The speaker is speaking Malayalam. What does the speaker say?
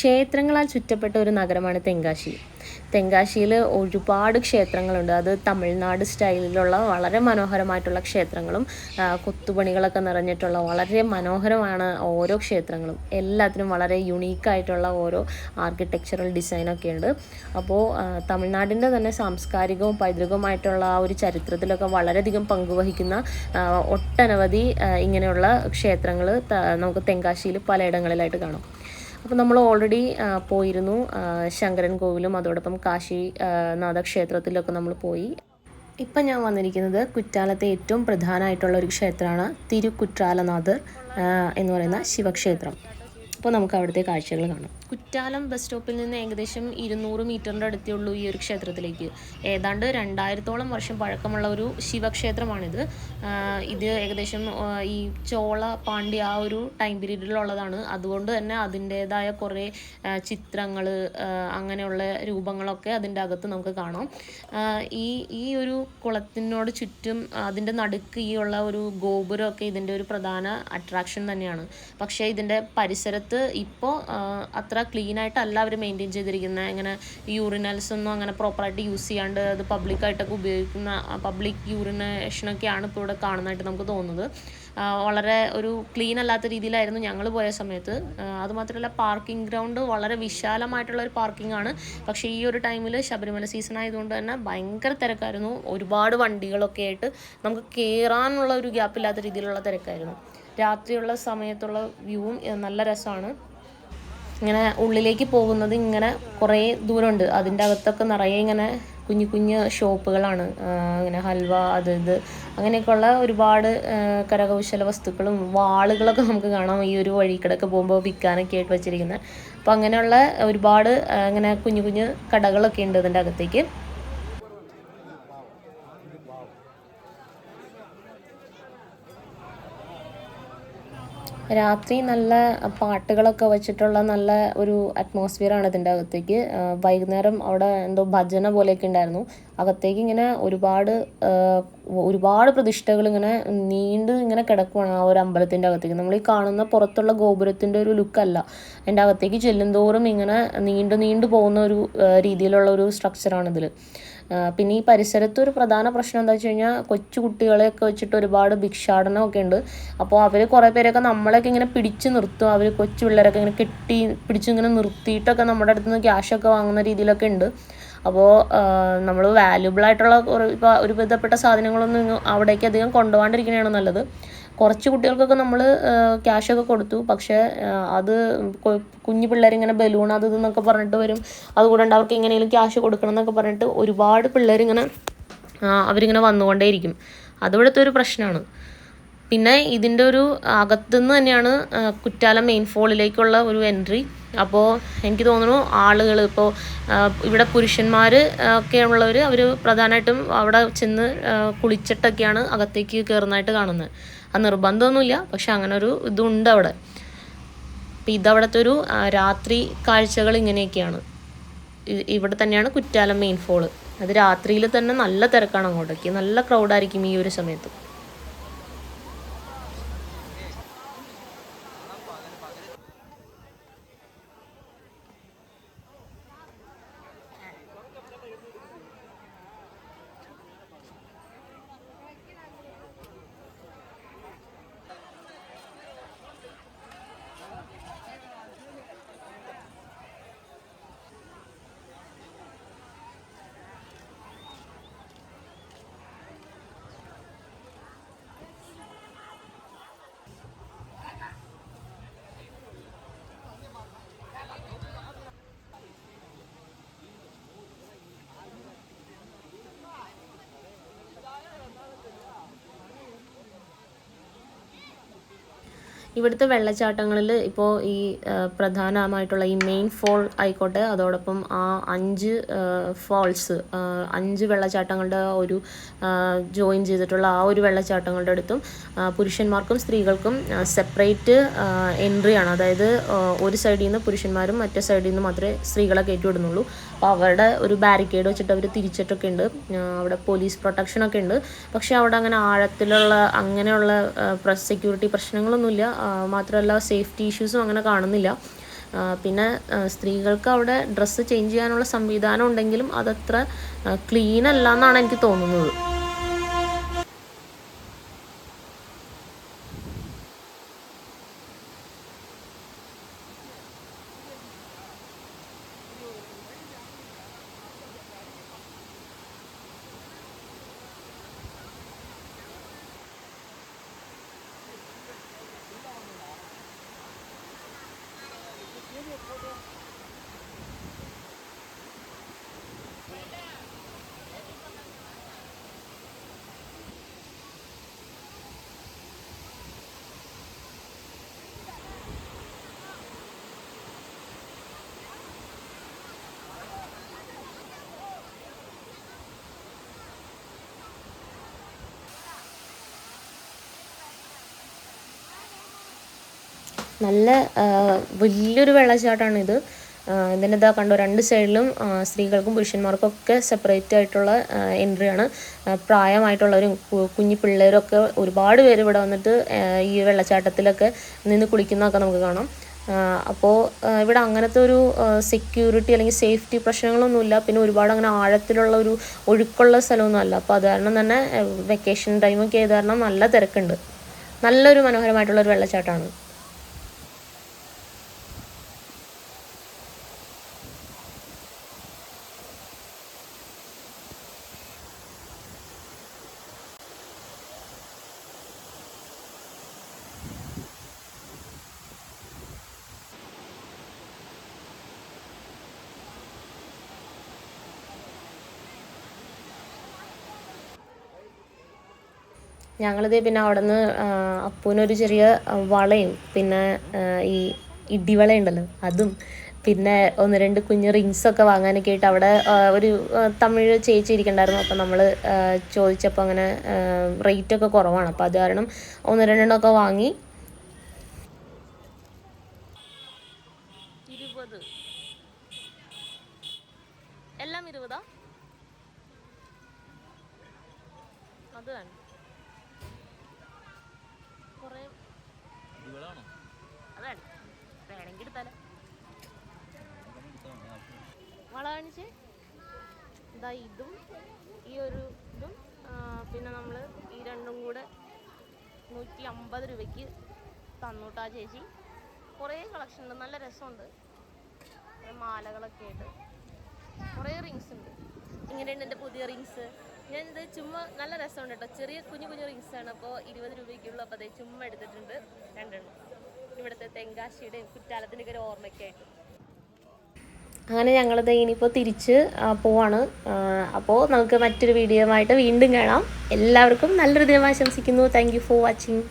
ക്ഷേത്രങ്ങളാൽ ചുറ്റപ്പെട്ട ഒരു നഗരമാണ് തെങ്കാശി. തെങ്കാശിയിൽ ഒരുപാട് ക്ഷേത്രങ്ങളുണ്ട്. അത് തമിഴ്നാട് സ്റ്റൈലിലുള്ള വളരെ മനോഹരമായിട്ടുള്ള ക്ഷേത്രങ്ങളും കൊത്തുപണികളൊക്കെ നിറഞ്ഞിട്ടുള്ള വളരെ മനോഹരമാണ് ഓരോ ക്ഷേത്രങ്ങളും. എല്ലാത്തിനും വളരെ യുണീക്കായിട്ടുള്ള ഓരോ ആർക്കിടെക്ചറൽ ഡിസൈനൊക്കെ ഉണ്ട് അപ്പോൾ തമിഴ്നാടിന്റെ തന്നെ സാംസ്കാരികവും പൈതൃകവുമായിട്ടുള്ള ആ ഒരു ചരിത്രത്തിലൊക്കെ വളരെയധികം പങ്കുവഹിക്കുന്ന ഒട്ടനവധി ഇങ്ങനെയുള്ള ക്ഷേത്രങ്ങൾ നമുക്ക് തെങ്കാശിയിൽ പലയിടങ്ങളിലായിട്ട് കാണാം. അപ്പോൾ നമ്മൾ ഓൾറെഡി പോയിരുന്നു. ശങ്കരൻ കോവിലും അതോടൊപ്പം കാശി നാഥക്ഷേത്രത്തിലൊക്കെ നമ്മൾ പോയി. ഇപ്പം ഞാൻ വന്നിരിക്കുന്നത് കുറ്റാലത്തെ ഏറ്റവും പ്രധാനമായിട്ടുള്ള ഒരു ക്ഷേത്രമാണ് തിരുക്കുറ്റാലനാഥർ എന്ന് പറയുന്ന ശിവക്ഷേത്രം. അപ്പോൾ നമുക്ക് അവിടുത്തെ കാഴ്ചകൾ കാണാം. കുറ്റാലം ബസ് സ്റ്റോപ്പിൽ നിന്ന് ഏകദേശം ഇരുന്നൂറ് മീറ്ററിന്റെ അടുത്തേ ഉള്ളൂ ഈ ഒരു ക്ഷേത്രത്തിലേക്ക്. ഏതാണ്ട് രണ്ടായിരത്തോളം വർഷം പഴക്കമുള്ള ഒരു ശിവക്ഷേത്രമാണിത്. ഇത് ഏകദേശം ഈ ചോള പാണ്ഡ്യ ആ ഒരു ടൈം പീരീഡിലുള്ളതാണ് അതുകൊണ്ട് തന്നെ അതിന്റേതായ കുറേ ചിത്രങ്ങൾ അങ്ങനെയുള്ള രൂപങ്ങളൊക്കെ അതിന്റെ അകത്ത് നമുക്ക് കാണാം. ഈ ഈ ഒരു കുളത്തിനോട് ചുറ്റും അതിന്റെ നടുക്ക് ഈ ഉള്ള ഒരു ഗോപുരമൊക്കെ ഇതിന്റെ ഒരു പ്രധാന അട്രാക്ഷൻ തന്നെയാണ്. പക്ഷേ ഇതിന്റെ പരിസരത്ത് ഇപ്പോൾ അത്ര ക്ലീൻ ആയിട്ടല്ല അവർ മെയിന്റെയിൻ ചെയ്തിരിക്കുന്നത് ഇങ്ങനെ യൂറിനൽസ് ഒന്നും അങ്ങനെ പ്രോപ്പറായിട്ട് യൂസ് ചെയ്യാണ്ട് അത് പബ്ലിക്കായിട്ടൊക്കെ ഉപയോഗിക്കുന്ന പബ്ലിക് യൂറിനേഷനൊക്കെയാണ് ഇപ്പോൾ ഇവിടെ കാണുന്നതായിട്ട് നമുക്ക് തോന്നുന്നത്. വളരെ ഒരു ക്ലീൻ അല്ലാത്ത രീതിയിലായിരുന്നു ഞങ്ങൾ പോയ സമയത്ത്. അതുമാത്രമല്ല പാർക്കിംഗ് ഗ്രൗണ്ട് വളരെ വിശാലമായിട്ടുള്ള ഒരു പാർക്കിംഗ് ആണ്. പക്ഷേ ഈ ഒരു ടൈമിൽ ശബരിമല സീസൺ ആയതുകൊണ്ട് തന്നെ ഭയങ്കര തിരക്കായിരുന്നു. ഒരുപാട് വണ്ടികളൊക്കെ ആയിട്ട് നമുക്ക് കയറാനുള്ള ഒരു ഗ്യാപ്പില്ലാത്ത രീതിയിലുള്ള തിരക്കായിരുന്നു. രാത്രിയുള്ള സമയത്തുള്ള വ്യൂവും നല്ല രസമാണ്. ഇങ്ങനെ ഉള്ളിലേക്ക് പോകുന്നത് ഇങ്ങനെ കുറേ ദൂരമുണ്ട്. അതിന്റെ അകത്തൊക്കെ നിറയെ ഇങ്ങനെ കുഞ്ഞു കുഞ്ഞു ഷോപ്പുകളാണ്. അങ്ങനെ ഹൽവ അത് ഇത് അങ്ങനെയൊക്കെയുള്ള ഒരുപാട് കരകൗശല വസ്തുക്കളും വാളുകളൊക്കെ നമുക്ക് കാണാം. ഈ ഒരു വഴിക്കടക്ക് പോകുമ്പോൾ വിൽക്കാനൊക്കെ ആയിട്ട് വെച്ചിരിക്കുന്നത്. അപ്പോൾ അങ്ങനെയുള്ള ഒരുപാട് ഇങ്ങനെ കുഞ്ഞു കുഞ്ഞു കടകളൊക്കെ ഉണ്ട് അതിന്റെ അകത്തേക്ക്. രാത്രി നല്ല പാട്ടുകളൊക്കെ വെച്ചിട്ടുള്ള നല്ല ഒരു അറ്റ്മോസ്ഫിയറാണ് ഇതിന്റെ അകത്തേക്ക്. വൈകുന്നേരം അവിടെ എന്തോ ഭജന പോലെയൊക്കെ ഉണ്ടായിരുന്നു. അകത്തേക്ക് ഇങ്ങനെ ഒരുപാട് ഒരുപാട് പ്രതിഷ്ഠകൾ ഇങ്ങനെ നീണ്ട് ഇങ്ങനെ കിടക്കുവാണ് ആ ഒരു അമ്പലത്തിന്റെ അകത്തേക്ക്. നമ്മൾ ഈ കാണുന്ന പുറത്തുള്ള ഗോപുരത്തിന്റെ ഒരു ലുക്കല്ല അതിന്റെ അകത്തേക്ക് ചെല്ലുന്തോറും ഇങ്ങനെ നീണ്ടു നീണ്ടു പോകുന്ന ഒരു രീതിയിലുള്ള ഒരു സ്ട്രക്ചറാണ് ഇതിൽ പിന്നെ ഈ പരിസരത്ത് ഒരു പ്രധാന പ്രശ്നം എന്താ വെച്ച് കഴിഞ്ഞാൽ കൊച്ചു കുട്ടികളെയൊക്കെ വെച്ചിട്ട് ഒരുപാട് ഭിക്ഷാടനമൊക്കെ ഉണ്ട്. അപ്പോൾ അവർ കുറേ പേരൊക്കെ നമ്മളെയൊക്കെ ഇങ്ങനെ പിടിച്ചു നിർത്തും. അവർ കൊച്ചു പിള്ളേരൊക്കെ ഇങ്ങനെ കെട്ടി പിടിച്ചിങ്ങനെ നിർത്തിയിട്ടൊക്കെ നമ്മുടെ അടുത്ത് നിന്ന് ക്യാഷൊക്കെ വാങ്ങുന്ന രീതിയിലൊക്കെ ഉണ്ട്. അപ്പോൾ നമ്മൾ വാല്യുബിൾ ആയിട്ടുള്ള ഒരു വിധപ്പെട്ട സാധനങ്ങളൊന്നും അവിടേക്ക് അധികം കൊണ്ടുപോകാണ്ടിരിക്കുന്നതാണ് നല്ലത്. കുറച്ച് കുട്ടികൾക്കൊക്കെ നമ്മൾ ക്യാഷൊക്കെ കൊടുത്തു. പക്ഷേ അത് കുഞ്ഞു പിള്ളേരിങ്ങനെ ബലൂൺ അത് ഇതെന്നൊക്കെ പറഞ്ഞിട്ട് വരും. അതുകൂടാണ്ട് അവർക്ക് എങ്ങനെയെങ്കിലും ക്യാഷ് കൊടുക്കണം എന്നൊക്കെ പറഞ്ഞിട്ട് ഒരുപാട് പിള്ളേരിങ്ങനെ അവരിങ്ങനെ വന്നുകൊണ്ടേയിരിക്കും. അതിവിടുത്തെ ഒരു പ്രശ്നമാണ് പിന്നെ ഇതിന്റെ ഒരു അകത്തുനിന്ന് തന്നെയാണ് ആ, കുറ്റാലം മെയിൻ ഫോളിലേക്കുള്ള ഒരു എൻട്രി അപ്പോൾ എനിക്ക് തോന്നുന്നു ആളുകൾ ഇപ്പോൾ ഇവിടെ പുരുഷന്മാർ ഒക്കെ ഉള്ളവർ അവർ പ്രധാനമായിട്ടും അവിടെ ചെന്ന് ആ, കുളിച്ചിട്ടൊക്കെയാണ് അകത്തേക്ക് കയറുന്നതായിട്ട് കാണുന്നത്. അത് നിർബന്ധമൊന്നുമില്ല പക്ഷെ അങ്ങനെ ഒരു ഇതുണ്ട് അവിടെ. അപ്പം ഇതവിടുത്തെ ഒരു രാത്രി കാഴ്ചകൾ ഇങ്ങനെയൊക്കെയാണ്. ഇവിടെ തന്നെയാണ് കുറ്റാലം മെയിൻ ഫോൾ അത് രാത്രിയിൽ തന്നെ നല്ല തിരക്കാണ് അങ്ങോട്ടേക്ക്. നല്ല ക്രൗഡായിരിക്കും ഈ ഒരു സമയത്ത്. ഇവിടുത്തെ വെള്ളച്ചാട്ടങ്ങളിൽ ഇപ്പോൾ ഈ പ്രധാനമായിട്ടുള്ള ഈ മെയിൻ ഫോൾ ആയിക്കോട്ടെ അതോടൊപ്പം ആ അഞ്ച് ഫോൾസ് അഞ്ച് വെള്ളച്ചാട്ടങ്ങളുടെ ഒരു ജോയിൻ ചെയ്തിട്ടുള്ള ആ ഒരു വെള്ളച്ചാട്ടങ്ങളുടെ അടുത്തും പുരുഷന്മാർക്കും സ്ത്രീകൾക്കും സെപ്പറേറ്റ് എൻട്രിയാണ് അതായത് ഒരു സൈഡിൽ നിന്ന് പുരുഷന്മാരും മറ്റേ സൈഡിൽ നിന്ന് മാത്രമേ സ്ത്രീകളെ കയറ്റിവിടുന്നുള്ളൂ. അപ്പോൾ അവരുടെ ഒരു ബാരിക്കേഡ് വെച്ചിട്ട് അവർ തിരിച്ചിട്ടൊക്കെ ഉണ്ട്. അവിടെ പോലീസ് പ്രൊട്ടക്ഷനൊക്കെ ഉണ്ട്. പക്ഷേ അവിടെ അങ്ങനെ ആഴത്തിലുള്ള അങ്ങനെയുള്ള സെക്യൂരിറ്റി പ്രശ്നങ്ങളൊന്നുമില്ല. മാത്രമല്ല സേഫ്റ്റി ഇഷ്യൂസും അങ്ങനെ കാണുന്നില്ല. പിന്നെ സ്ത്രീകൾക്ക് അവിടെ ഡ്രസ്സ് ചേഞ്ച് ചെയ്യാനുള്ള സംവിധാനം ഉണ്ടെങ്കിലും അതത്ര ക്ലീൻ അല്ല എന്നാണ് എനിക്ക് തോന്നുന്നത്. നല്ല വലിയൊരു വെള്ളച്ചാട്ടമാണിത്. ഇതിന്റെ ഇതാ കണ്ടോ രണ്ട് സൈഡിലും സ്ത്രീകൾക്കും പുരുഷന്മാർക്കും ഒക്കെ സെപ്പറേറ്റ് ആയിട്ടുള്ള എൻട്രിയാണ് പ്രായമായിട്ടുള്ളവരും കുഞ്ഞു പിള്ളേരൊക്കെ ഒരുപാട് പേര് ഇവിടെ വന്നിട്ട് ഈ വെള്ളച്ചാട്ടത്തിലൊക്കെ നിന്ന് കുളിക്കുന്നതൊക്കെ നമുക്ക് കാണാം. അപ്പോൾ ഇവിടെ അങ്ങനത്തെ ഒരു സെക്യൂരിറ്റി അല്ലെങ്കിൽ സേഫ്റ്റി പ്രശ്നങ്ങളൊന്നുമില്ല. പിന്നെ ഒരുപാട് അങ്ങനെ ആഴത്തിലുള്ള ഒരു ഒഴുക്കുള്ള സ്ഥലമൊന്നും അല്ല. അപ്പോൾ അത് കാരണം തന്നെ വെക്കേഷൻ ടൈമൊക്കെ ആയത് കാരണം നല്ല തിരക്കുണ്ട്. നല്ലൊരു മനോഹരമായിട്ടുള്ള ഒരു വെള്ളച്ചാട്ടമാണ്. ഞങ്ങളിത് പിന്നെ അവിടെ നിന്ന് അപ്പൂനൊരു ചെറിയ വളയും പിന്നെ ഈ ഇടിവള ഉണ്ടല്ലോ അതും പിന്നെ ഒന്ന് രണ്ട് കുഞ്ഞ് റിങ്സ് ഒക്കെ വാങ്ങാനൊക്കെ ആയിട്ട് അവിടെ ഒരു തമിഴ് ചേച്ചി ഇരിക്കണ്ടായിരുന്നു. അപ്പം നമ്മൾ ചോദിച്ചപ്പോൾ അങ്ങനെ റേറ്റ് ഒക്കെ കുറവാണ്. അപ്പോൾ അത് കാരണം ഒന്ന് രണ്ടെണ്ണമൊക്കെ വാങ്ങി. എല്ലാം ഇരുപതാ? അത് വേണം കുറേ അതാണ് വേണമെങ്കിൽ എടുത്താലോ. വള കാണിച്ചേ ഇതാ ഇതും ഈ ഒരു ഇതും പിന്നെ നമ്മൾ ഈ രണ്ടും കൂടെ നൂറ്റി അമ്പത് രൂപയ്ക്ക് തന്നൂട്ടാ ചേച്ചി. കുറേ കളക്ഷൻ ഉണ്ട്. നല്ല രസമുണ്ട്. മാലകളൊക്കെ ആയിട്ട്. കുറേ റിങ്സ് ഉണ്ട്. ഇങ്ങനെയുണ്ട് എന്റെ പുതിയ റിങ്സ് ഞാൻ ഇത് ചുമ്മാ നല്ല രസമുണ്ട് കേട്ടോ. ചെറിയ കുഞ്ഞു കുഞ്ഞു റിങ്സ് ആണ്. അപ്പോൾ ഇരുപത് രൂപയ്ക്കുള്ളൂ അപ്പോൾ അതേ ചുമ്മാ എടുത്തിട്ടുണ്ട്. രണ്ടെണ്ണം. ഇവിടുത്തെ തെങ്കാശിയുടെയും കുറ്റാലത്തിന്റെ ഒരു ഓർമ്മയ്ക്കായിട്ട് അങ്ങനെ ഞങ്ങളിത് ഇനിയിപ്പോൾ തിരിച്ച് പോവാണ്. അപ്പോൾ നമുക്ക് മറ്റൊരു വീഡിയോ ആയിട്ട് വീണ്ടും കാണാം. എല്ലാവർക്കും നല്ലൊരു ദിനം ആശംസിക്കുന്നു. Thank for watching